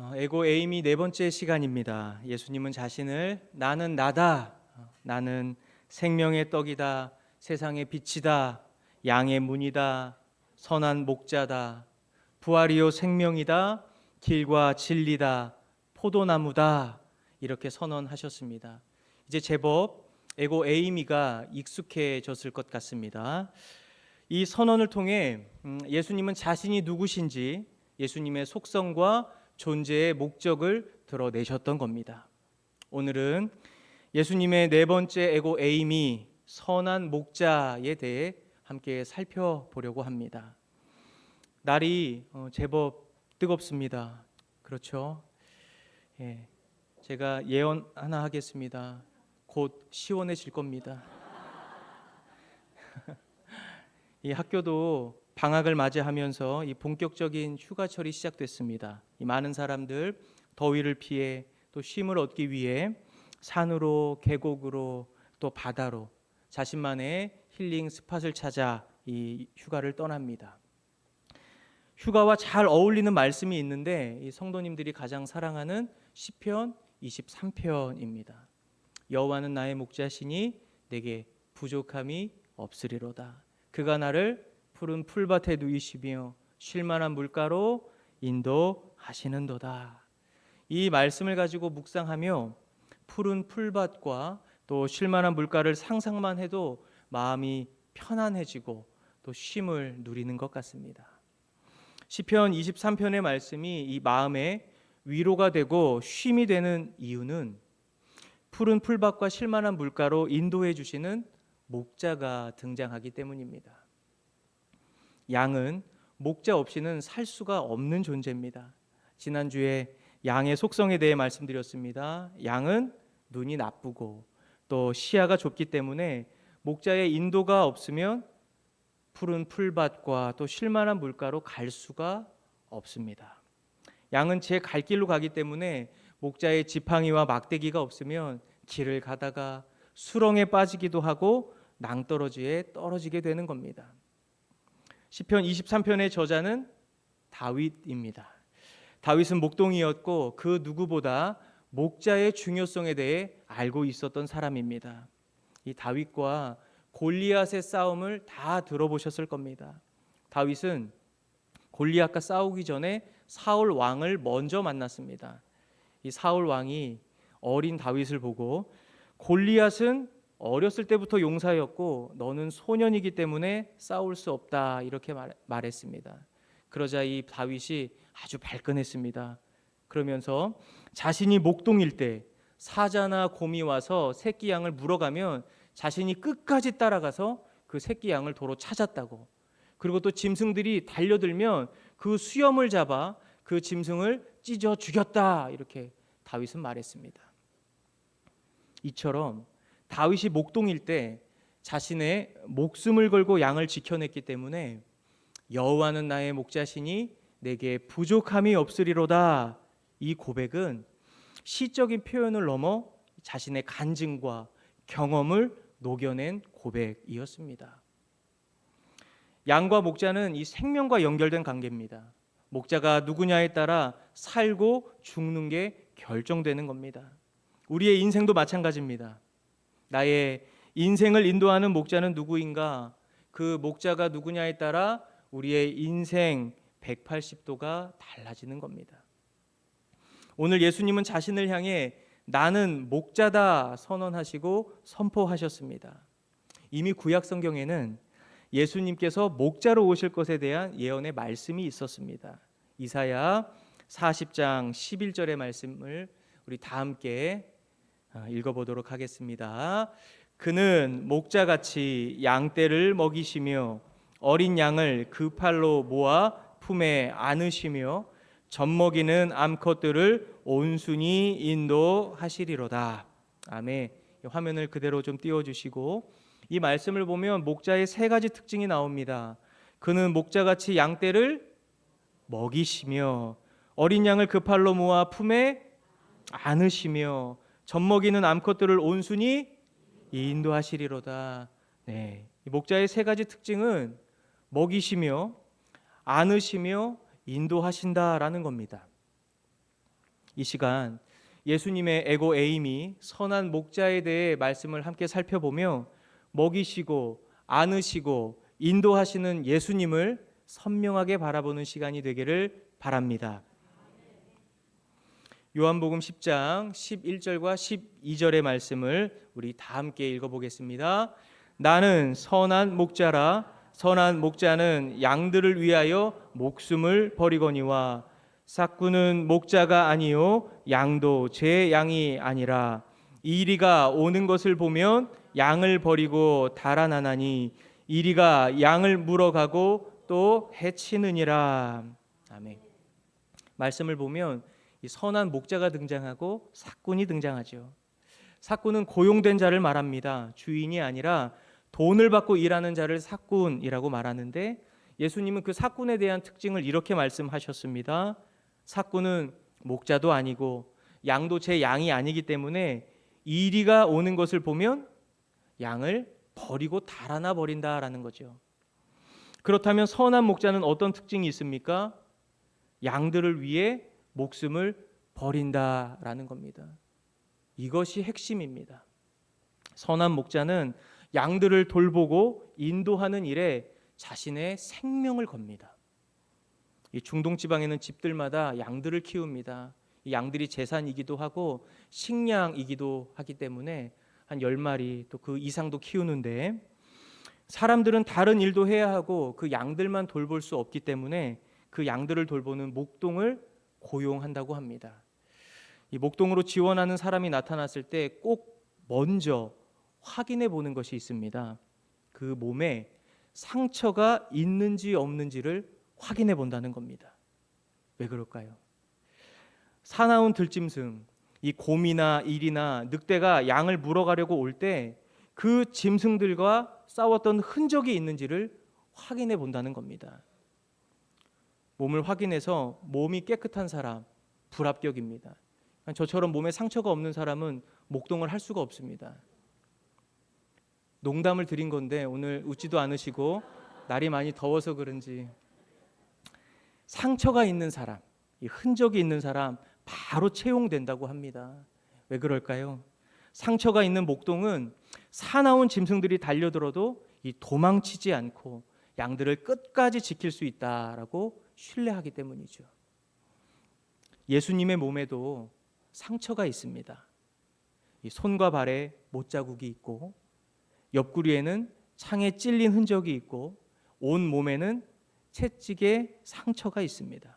어, 에고 에임이 네 번째 시간입니다. 예수님은 자신을 나는 나다. 어, 나는 생명의 떡이다. 세상의 빛이다. 양의 문이다. 선한 목자다. 부활이요 생명이다. 길과 진리다. 포도나무다. 이렇게 선언하셨습니다. 이제 제법 에고 에이미가 익숙해졌을 것 같습니다. 이 선언을 통해 음, 예수님은 자신이 누구신지 예수님의 속성과 존재의 목적을 드러내셨던 겁니다. 오늘은 예수님의 네 번째 에고 에임이 선한 목자에 대해 함께 살펴보려고 합니다. 날이 어, 제법 뜨겁습니다. 그렇죠? 예, 제가 예언 하나 하겠습니다. 곧 시원해질 겁니다. 이 학교도 방학을 맞이하면서 이 본격적인 휴가철이 시작됐습니다. 이 많은 사람들 더위를 피해 또 쉼을 얻기 위해 산으로 계곡으로 또 바다로 자신만의 힐링 스팟을 찾아 이 휴가를 떠납니다. 휴가와 잘 어울리는 말씀이 있는데 이 성도님들이 가장 사랑하는 시편 23편입니다. 여호와는 나의 목자시니 내게 부족함이 없으리로다. 그가 나를 푸른 풀밭에 누이시며 쉴만한 물가로 인도하시는도다. 이 말씀을 가지고 묵상하며 푸른 풀밭과 또 쉴만한 물가를 상상만 해도 마음이 편안해지고 또 쉼을 누리는 것 같습니다. 시편 23편의 말씀이 이 마음에 위로가 되고 쉼이 되는 이유는 푸른 풀밭과 쉴만한 물가로 인도해 주시는 목자가 등장하기 때문입니다. 양은 목자 없이는 살 수가 없는 존재입니다. 지난주에 양의 속성에 대해 말씀드렸습니다. 양은 눈이 나쁘고 또 시야가 좁기 때문에 목자의 인도가 없으면 푸른 풀밭과 또 쉴만한 물가로 갈 수가 없습니다. 양은 제 갈 길로 가기 때문에 목자의 지팡이와 막대기가 없으면 길을 가다가 수렁에 빠지기도 하고 낭떠러지에 떨어지게 되는 겁니다. 시편 23편의 저자는 다윗입니다. 다윗은 목동이었고 그 누구보다 목자의 중요성에 대해 알고 있었던 사람입니다. 이 다윗과 골리앗의 싸움을 다 들어보셨을 겁니다. 다윗은 골리앗과 싸우기 전에 사울 왕을 먼저 만났습니다. 이 사울 왕이 어린 다윗을 보고 골리앗은 어렸을 때부터 용사였고 너는 소년이기 때문에 싸울 수 없다 이렇게 말, 말했습니다. 그러자 이 다윗이 아주 발끈했습니다. 그러면서 자신이 목동일 때 사자나 곰이 와서 새끼 양을 물어가면 자신이 끝까지 따라가서 그 새끼 양을 도로 찾았다고. 그리고 또 짐승들이 달려들면 그 수염을 잡아 그 짐승을 찢어 죽였다 이렇게 다윗은 말했습니다. 이처럼 다윗이 목동일 때 자신의 목숨을 걸고 양을 지켜냈기 때문에 여호와는 나의 목자시니 내게 부족함이 없으리로다. 이 고백은 시적인 표현을 넘어 자신의 간증과 경험을 녹여낸 고백이었습니다. 양과 목자는 이 생명과 연결된 관계입니다. 목자가 누구냐에 따라 살고 죽는 게 결정되는 겁니다. 우리의 인생도 마찬가지입니다. 나의 인생을 인도하는 목자는 누구인가? 그 목자가 누구냐에 따라 우리의 인생 180도가 달라지는 겁니다. 오늘 예수님은 자신을 향해 나는 목자다 선언하시고 선포하셨습니다. 이미 구약 성경에는 예수님께서 목자로 오실 것에 대한 예언의 말씀이 있었습니다. 이사야 40장 11절의 말씀을 우리 다 함께 아, 읽어보도록 하겠습니다. 그는 목자같이 양떼를 먹이시며 어린 양을 그 팔로 모아 품에 안으시며 젖먹이는 암컷들을 온순히 인도하시리로다. 아멘. 화면을 그대로 좀 띄워주시고 이 말씀을 보면 목자의 세 가지 특징이 나옵니다. 그는 목자같이 양떼를 먹이시며 어린 양을 그 팔로 모아 품에 안으시며 젖먹이는 암컷들을 온순히 인도하시리로다. 네. 목자의 세 가지 특징은 먹이시며 안으시며 인도하신다라는 겁니다. 이 시간 예수님의 에고 에임이 선한 목자에 대해 말씀을 함께 살펴보며 먹이시고 안으시고 인도하시는 예수님을 선명하게 바라보는 시간이 되기를 바랍니다. 요한복음 10장 11절과 12절의 말씀을 우리 다 함께 읽어보겠습니다. 나는 선한 목자라 선한 목자는 양들을 위하여 목숨을 버리거니와 삭구는 목자가 아니요 양도 제 양이 아니라 이리가 오는 것을 보면 양을 버리고 달아나나니 이리가 양을 물어가고 또 해치느니라 아멘. 말씀을 보면 이 선한 목자가 등장하고 사꾼이 등장하죠. 사꾼은 고용된 자를 말합니다. 주인이 아니라 돈을 받고 일하는 자를 사꾼이라고 말하는데 예수님은 그 사꾼에 대한 특징을 이렇게 말씀하셨습니다. 사꾼은 목자도 아니고 양도 제 양이 아니기 때문에 이리가 오는 것을 보면 양을 버리고 달아나 버린다라는 거죠. 그렇다면 선한 목자는 어떤 특징이 있습니까? 양들을 위해 목숨을 버린다라는 겁니다. 이것이 핵심입니다. 선한 목자는 양들을 돌보고 인도하는 일에 자신의 생명을 겁니다. 이 중동 지방에는 집들마다 양들을 키웁니다. 이 양들이 재산이기도 하고 식량이기도 하기 때문에 한 10마리 또 그 이상도 키우는데 사람들은 다른 일도 해야 하고 그 양들만 돌볼 수 없기 때문에 그 양들을 돌보는 목동을 고용한다고 합니다. 이 목동으로 지원하는 사람이 나타났을 때 꼭 먼저 확인해 보는 것이 있습니다. 그 몸에 상처가 있는지 없는지를 확인해 본다는 겁니다. 왜 그럴까요? 사나운 들짐승, 이 곰이나 일이나 늑대가 양을 물어가려고 올 때 그 짐승들과 싸웠던 흔적이 있는지를 확인해 본다는 겁니다. 몸을 확인해서 몸이 깨끗한 사람 불합격입니다. 저처럼 몸에 상처가 없는 사람은 목동을 할 수가 없습니다. 농담을 드린 건데 오늘 웃지도 않으시고 날이 많이 더워서 그런지 상처가 있는 사람, 이 흔적이 있는 사람 바로 채용된다고 합니다. 왜 그럴까요? 상처가 있는 목동은 사나운 짐승들이 달려들어도 이 도망치지 않고 양들을 끝까지 지킬 수 있다라고 신뢰하기 때문이죠. 예수님의 몸에도 상처가 있습니다. 이 손과 발에 못 자국이 있고 옆구리에는 창에 찔린 흔적이 있고 온 몸에는 채찍의 상처가 있습니다.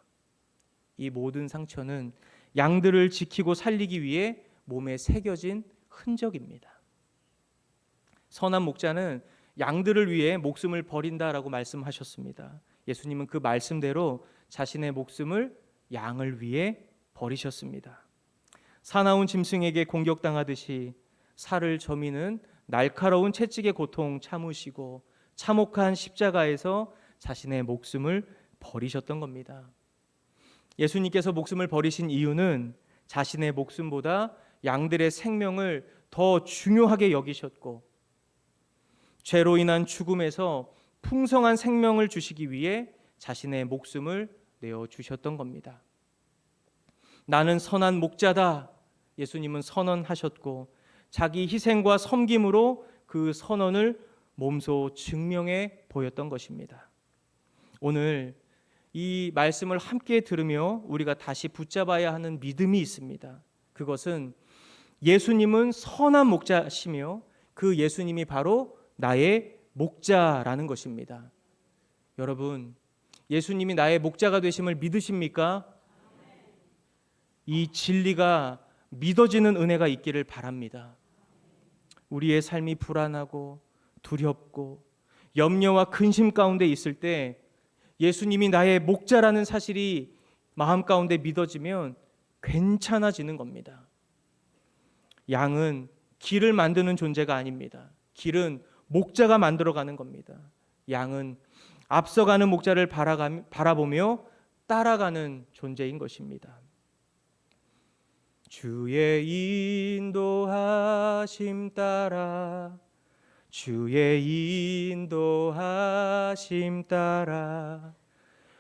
이 모든 상처는 양들을 지키고 살리기 위해 몸에 새겨진 흔적입니다. 선한 목자는 양들을 위해 목숨을 버린다라고 말씀하셨습니다. 예수님은 그 말씀대로 자신의 목숨을 양을 위해 버리셨습니다. 사나운 짐승에게 공격당하듯이 살을 저미는 날카로운 채찍의 고통 참으시고 참혹한 십자가에서 자신의 목숨을 버리셨던 겁니다. 예수님께서 목숨을 버리신 이유는 자신의 목숨보다 양들의 생명을 더 중요하게 여기셨고 죄로 인한 죽음에서 풍성한 생명을 주시기 위해 자신의 목숨을 내어 주셨던 겁니다. 나는 선한 목자다. 예수님은 선언하셨고 자기 희생과 섬김으로 그 선언을 몸소 증명해 보였던 것입니다. 오늘 이 말씀을 함께 들으며 우리가 다시 붙잡아야 하는 믿음이 있습니다. 그것은 예수님은 선한 목자시며 그 예수님이 바로 나의 목자라는 것입니다. 여러분, 예수님이 나의 목자가 되심을 믿으십니까? 이 진리가 믿어지는 은혜가 있기를 바랍니다. 우리의 삶이 불안하고 두렵고 염려와 근심 가운데 있을 때 예수님이 나의 목자라는 사실이 마음 가운데 믿어지면 괜찮아지는 겁니다. 양은 길을 만드는 존재가 아닙니다. 길은 목자가 만들어가는 겁니다. 양은 앞서가는 목자를 바라보며 따라가는 존재인 것입니다. 주의 인도하심 따라 주의 인도하심 따라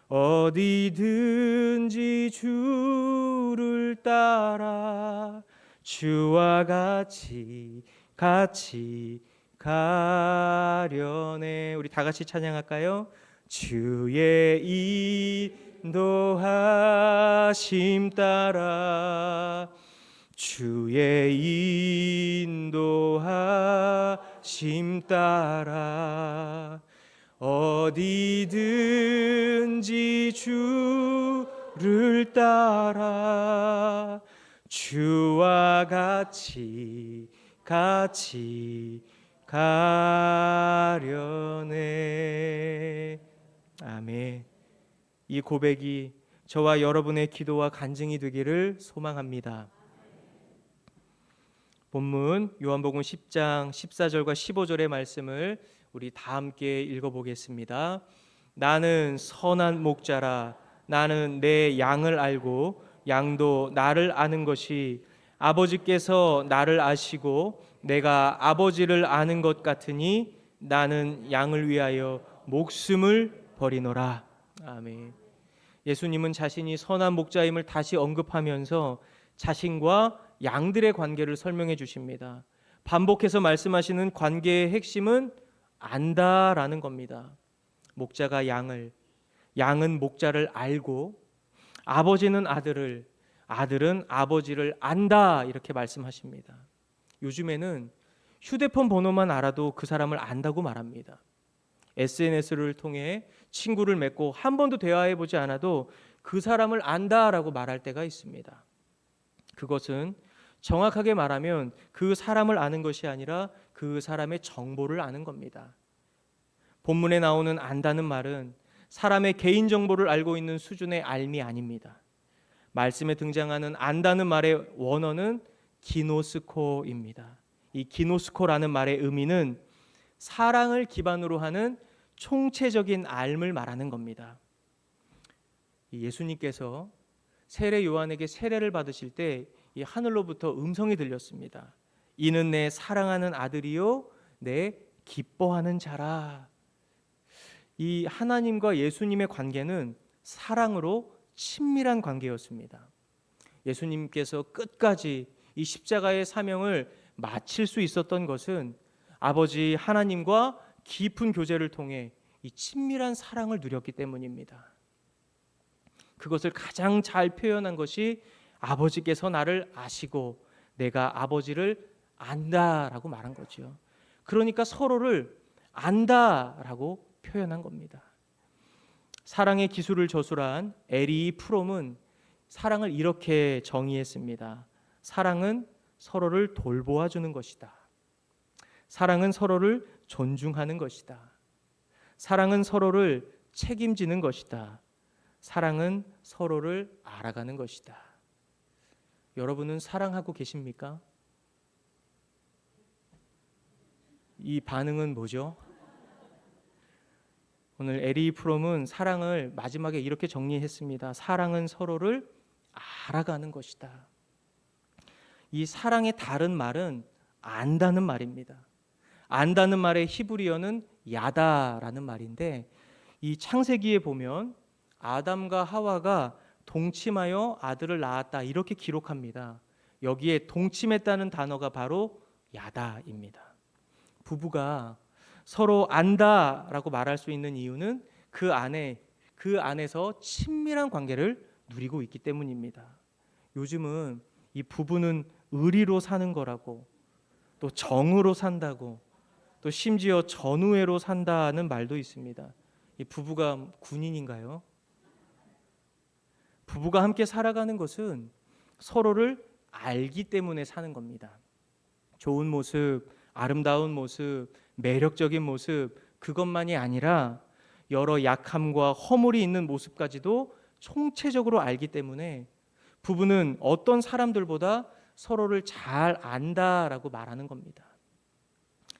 어디든지 주 주를 따라 주와 같이 같이 가려네 우리 다 같이 찬양할까요? 주의 인도하심 따라 주의 인도하심 따라 어디든지 주를 따라 주와 같이 같이 가려네 아멘 이 고백이 저와 여러분의 기도와 간증이 되기를 소망합니다. 본문 요한복음 10장 14절과 15절의 말씀을 우리 다 함께 읽어보겠습니다. 나는 선한 목자라 나는 내 양을 알고 양도 나를 아는 것이 아버지께서 나를 아시고 내가 아버지를 아는 것 같으니 나는 양을 위하여 목숨을 버리노라. 아멘. 예수님은 자신이 선한 목자임을 다시 언급하면서 자신과 양들의 관계를 설명해 주십니다. 반복해서 말씀하시는 관계의 핵심은 안다라는 겁니다. 목자가 양을, 양은 목자를 알고, 아버지는 아들을, 아들은 아버지를 안다 이렇게 말씀하십니다. 요즘에는 휴대폰 번호만 알아도 그 사람을 안다고 말합니다. SNS를 통해 친구를 맺고 한 번도 대화해 보지 않아도 그 사람을 안다라고 말할 때가 있습니다. 그것은 정확하게 말하면 그 사람을 아는 것이 아니라 그 사람의 정보를 아는 겁니다. 본문에 나오는 안다는 말은 사람의 개인 정보를 알고 있는 수준의 알미 아닙니다. 말씀에 등장하는 안다는 말의 원어는 기노스코입니다. 이 기노스코라는 말의 의미는 사랑을 기반으로 하는 총체적인 알을 말하는 겁니다. 예수님께서 세례 요한에게 세례를 받으실 때 이 하늘로부터 음성이 들렸습니다. 이는 내 사랑하는 아들이요 내 기뻐하는 자라. 이 하나님과 예수님의 관계는 사랑으로 친밀한 관계였습니다. 예수님께서 끝까지 이 십자가의 사명을 마칠 수 있었던 것은 아버지 하나님과 깊은 교제를 통해 이 친밀한 사랑을 누렸기 때문입니다. 그것을 가장 잘 표현한 것이 아버지께서 나를 아시고 내가 아버지를 안다라고 말한 거죠. 그러니까 서로를 안다라고 표현한 겁니다. 사랑의 기술을 저술한 에리 프롬은 사랑을 이렇게 정의했습니다. 사랑은 서로를 돌보아 주는 것이다. 사랑은 서로를 존중하는 것이다. 사랑은 서로를 책임지는 것이다. 사랑은 서로를 알아가는 것이다. 여러분은 사랑하고 계십니까? 이 반응은 뭐죠? 오늘 에리 프롬은 사랑을 마지막에 이렇게 정리했습니다. 사랑은 서로를 알아가는 것이다. 이 사랑의 다른 말은 안다는 말입니다. 안다는 말의 히브리어는 야다라는 말인데 이 창세기에 보면 아담과 하와가 동침하여 아들을 낳았다 이렇게 기록합니다. 여기에 동침했다는 단어가 바로 야다입니다. 부부가 서로 안다라고 말할 수 있는 이유는 그 안에 그 안에서 친밀한 관계를 누리고 있기 때문입니다. 요즘은 이 부부는 의리로 사는 거라고 또 정으로 산다고 또 심지어 전우회로 산다는 말도 있습니다. 이 부부가 군인인가요? 부부가 함께 살아가는 것은 서로를 알기 때문에 사는 겁니다. 좋은 모습, 아름다운 모습, 매력적인 모습 그것만이 아니라 여러 약함과 허물이 있는 모습까지도 총체적으로 알기 때문에 부부는 어떤 사람들보다 서로를 잘 안다라고 말하는 겁니다.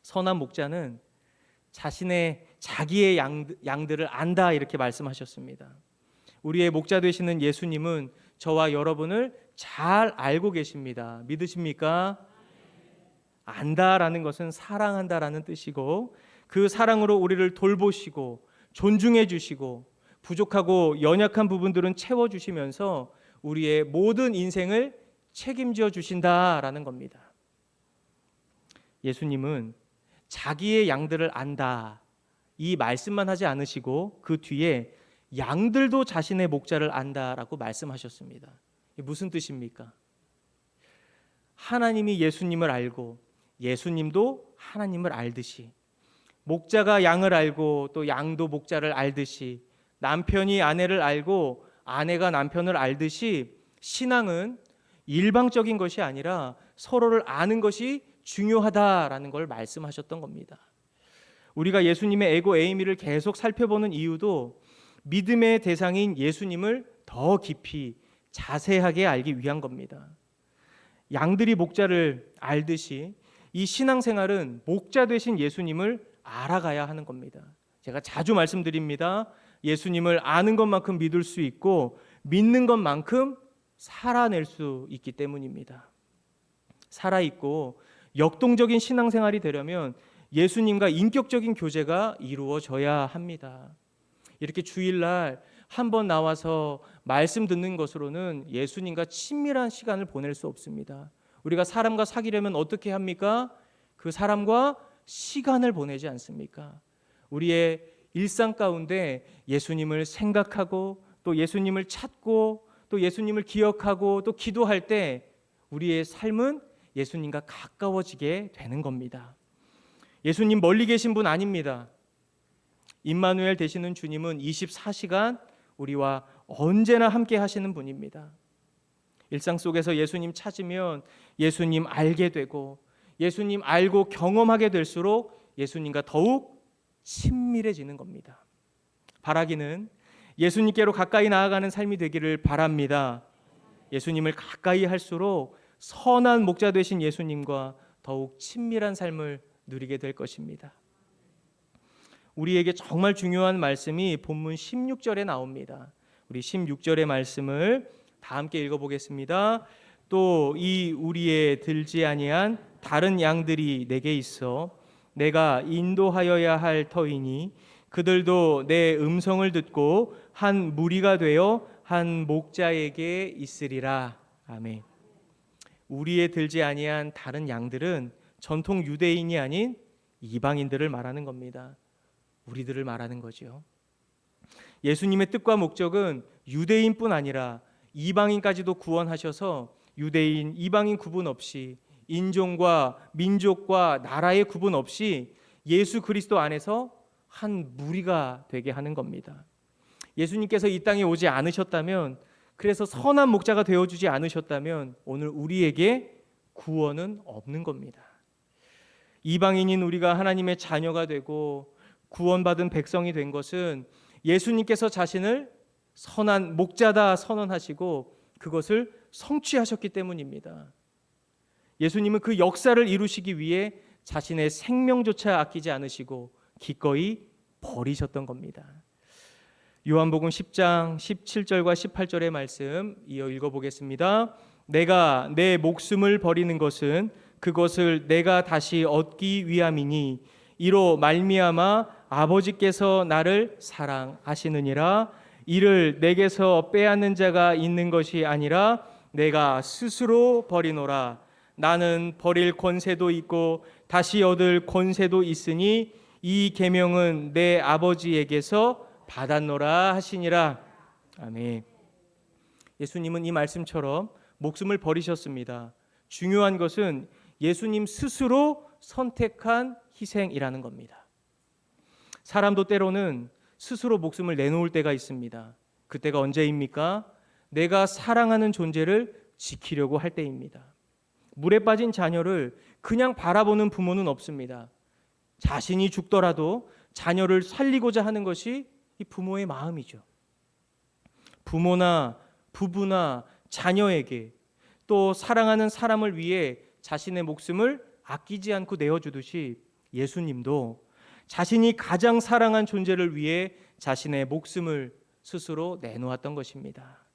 선한 목자는 자신의 자기의 양, 양들을 안다 이렇게 말씀하셨습니다. 우리의 목자 되시는 예수님은 저와 여러분을 잘 알고 계십니다. 믿으십니까? 안다라는 것은 사랑한다라는 뜻이고 그 사랑으로 우리를 돌보시고 존중해 주시고 부족하고 연약한 부분들은 채워 주시면서 우리의 모든 인생을 책임져 주신다라는 겁니다. 예수님은 자기의 양들을 안다. 이 말씀만 하지 않으시고 그 뒤에 양들도 자신의 목자를 안다라고 말씀하셨습니다. 무슨 뜻입니까? 하나님이 예수님을 알고 예수님도 하나님을 알듯이 목자가 양을 알고 또 양도 목자를 알듯이 남편이 아내를 알고 아내가 남편을 알듯이 신앙은 일방적인 것이 아니라 서로를 아는 것이 중요하다라는 걸 말씀하셨던 겁니다. 우리가 예수님의 에고 에이미를 계속 살펴보는 이유도 믿음의 대상인 예수님을 더 깊이 자세하게 알기 위한 겁니다. 양들이 목자를 알듯이 이 신앙생활은 목자 되신 예수님을 알아가야 하는 겁니다. 제가 자주 말씀드립니다. 예수님을 아는 것만큼 믿을 수 있고 믿는 것만큼 살아낼 수 있기 때문입니다. 살아 있고 역동적인 신앙생활이 되려면 예수님과 인격적인 교제가 이루어져야 합니다. 이렇게 주일날 한번 나와서 말씀 듣는 것으로는 예수님과 친밀한 시간을 보낼 수 없습니다. 우리가 사람과 사귀려면 어떻게 합니까? 그 사람과 시간을 보내지 않습니까? 우리의 일상 가운데 예수님을 생각하고 또 예수님을 찾고 또 예수님을 기억하고 또 기도할 때 우리의 삶은 예수님과 가까워지게 되는 겁니다. 예수님 멀리 계신 분 아닙니다. 임마누엘 되시는 주님은 24시간 우리와 언제나 함께 하시는 분입니다. 일상 속에서 예수님 찾으면 예수님 알게 되고 예수님 알고 경험하게 될수록 예수님과 더욱 친밀해지는 겁니다. 바라기는 예수님께로 가까이 나아가는 삶이 되기를 바랍니다. 예수님을 가까이 할수록 선한 목자 되신 예수님과 더욱 친밀한 삶을 누리게 될 것입니다. 우리에게 정말 중요한 말씀이 본문 16절에 나옵니다. 우리 16절의 말씀을 다 함께 읽어보겠습니다. 또 이 우리의 들지 아니한 다른 양들이 내게 있어 내가 인도하여야 할 터이니 그들도 내 음성을 듣고 한 무리가 되어 한 목자에게 있으리라. 아멘. 우리의 들지 아니한 다른 양들은 전통 유대인이 아닌 이방인들을 말하는 겁니다. 우리들을 말하는 거죠. 예수님의 뜻과 목적은 유대인뿐 아니라 이방인까지도 구원하셔서 유대인, 이방인 구분 없이 인종과 민족과 나라의 구분 없이 예수 그리스도 안에서 한 무리가 되게 하는 겁니다. 예수님께서 이 땅에 오지 않으셨다면 그래서 선한 목자가 되어 주지 않으셨다면 오늘 우리에게 구원은 없는 겁니다. 이방인인 우리가 하나님의 자녀가 되고 구원받은 백성이 된 것은 예수님께서 자신을 선한 목자다 선언하시고 그것을 성취하셨기 때문입니다. 예수님은 그 역사를 이루시기 위해 자신의 생명조차 아끼지 않으시고 기꺼이 버리셨던 겁니다. 요한복음 10장 17절과 18절의 말씀 이어 읽어보겠습니다. 내가 내 목숨을 버리는 것은 그것을 내가 다시 얻기 위함이니 이로 말미암아 아버지께서 나를 사랑하시느니라 이를 내게서 빼앗는 자가 있는 것이 아니라 내가 스스로 버리노라. 나는 버릴 권세도 있고 다시 얻을 권세도 있으니 이 계명은 내 아버지에게서 받았노라 하시니라. 아멘. 예수님은 이 말씀처럼 목숨을 버리셨습니다. 중요한 것은 예수님 스스로 선택한 희생이라는 겁니다. 사람도 때로는 스스로 목숨을 내놓을 때가 있습니다. 그때가 언제입니까? 내가 사랑하는 존재를 지키려고 할 때입니다. 물에 빠진 자녀를 그냥 바라보는 부모는 없습니다. 자신이 죽더라도 자녀를 살리고자 하는 것이 이 부모의 마음이죠. 부모나 부부나 자녀에게 또 사랑하는 사람을 위해 자신의 목숨을 아끼지 않고 내어주듯이 예수님도 자신이 가장 사랑한 존재를 위해 자신의 목숨을 스스로 내놓았던 것입니다.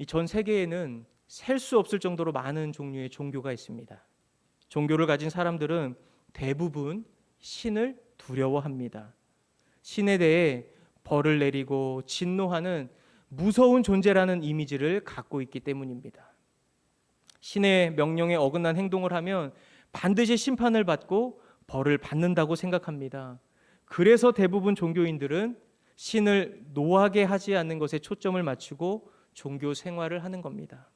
이 전 세계에는 셀 수 없을 정도로 많은 종류의 종교가 있습니다. 종교를 가진 사람들은 대부분 신을 두려워합니다. 신에 대해 벌을 내리고 진노하는 무서운 존재라는 이미지를 갖고 있기 때문입니다. 신의 명령에 어긋난 행동을 하면 반드시 심판을 받고 벌을 받는다고 생각합니다. 그래서 대부분 종교인들은 신을 노하게 하지 않는 것에 초점을 맞추고 종교 생활을 하는 겁니다.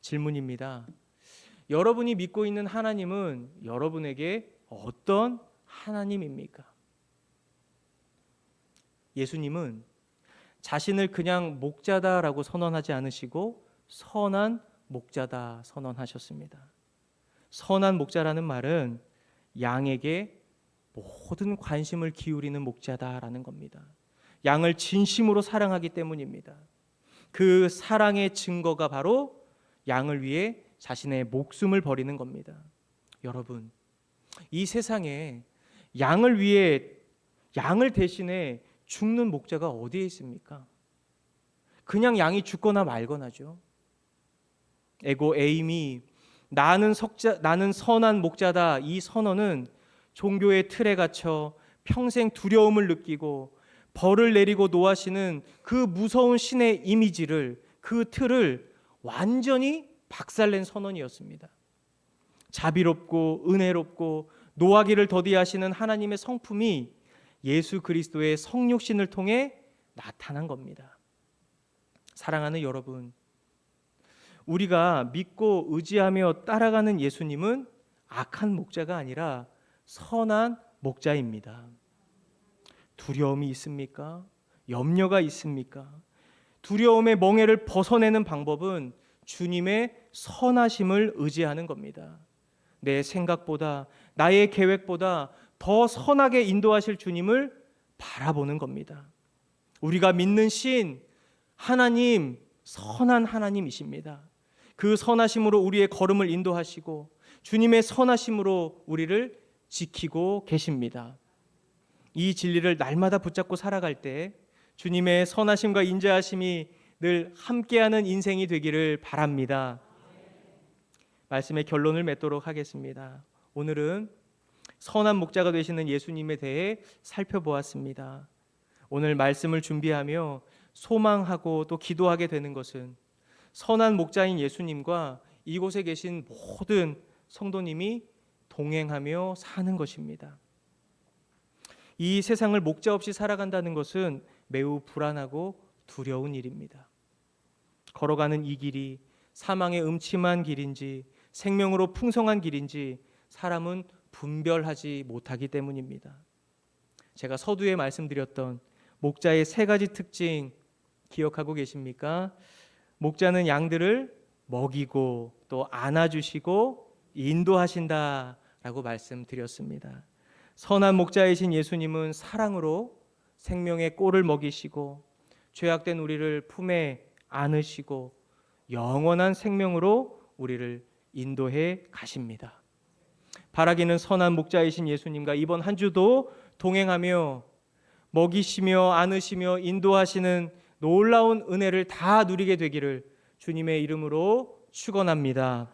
질문입니다. 여러분이 믿고 있는 하나님은 여러분에게 어떤 하나님입니까? 예수님은 자신을 그냥 목자다라고 선언하지 않으시고 선한 목자다 선언하셨습니다. 선한 목자라는 말은 양에게 모든 관심을 기울이는 목자다라는 겁니다. 양을 진심으로 사랑하기 때문입니다. 그 사랑의 증거가 바로 양을 위해 자신의 목숨을 버리는 겁니다. 여러분, 이 세상에 양을 위해 양을 대신해 죽는 목자가 어디에 있습니까? 그냥 양이 죽거나 말거나죠. 에고 에임이 나는 석자 나는 선한 목자다 이 선언은 종교의 틀에 갇혀 평생 두려움을 느끼고 벌을 내리고 노하시는 그 무서운 신의 이미지를 그 틀을 완전히 박살낸 선언이었습니다. 자비롭고 은혜롭고 노하기를 더디하시는 하나님의 성품이 예수 그리스도의 성육신을 통해 나타난 겁니다. 사랑하는 여러분, 우리가 믿고 의지하며 따라가는 예수님은 악한 목자가 아니라 선한 목자입니다. 두려움이 있습니까? 염려가 있습니까? 두려움의 멍해를 벗어내는 방법은 주님의 선하심을 의지하는 겁니다. 내 생각보다 나의 계획보다 더 선하게 인도하실 주님을 바라보는 겁니다. 우리가 믿는 신 하나님 선한 하나님이십니다. 그 선하심으로 우리의 걸음을 인도하시고 주님의 선하심으로 우리를 지키고 계십니다. 이 진리를 날마다 붙잡고 살아갈 때 주님의 선하심과 인자하심이 늘 함께하는 인생이 되기를 바랍니다. 말씀의 결론을 맺도록 하겠습니다. 오늘은 선한 목자가 되시는 예수님에 대해 살펴보았습니다. 오늘 말씀을 준비하며 소망하고 또 기도하게 되는 것은 선한 목자인 예수님과 이곳에 계신 모든 성도님이 동행하며 사는 것입니다. 이 세상을 목자 없이 살아간다는 것은 매우 불안하고 두려운 일입니다. 걸어가는 이 길이 사망의 음침한 길인지 생명으로 풍성한 길인지 사람은 분별하지 못하기 때문입니다. 제가 서두에 말씀드렸던 목자의 세 가지 특징 기억하고 계십니까? 목자는 양들을 먹이고 또 안아주시고 인도하신다라고 말씀드렸습니다. 선한 목자이신 예수님은 사랑으로 생명의 꼴을 먹이시고 죄악된 우리를 품에 안으시고 영원한 생명으로 우리를 인도해 가십니다. 바라기는 선한 목자이신 예수님과 이번 한 주도 동행하며 먹이시며 안으시며 인도하시는 놀라운 은혜를 다 누리게 되기를 주님의 이름으로 축원합니다.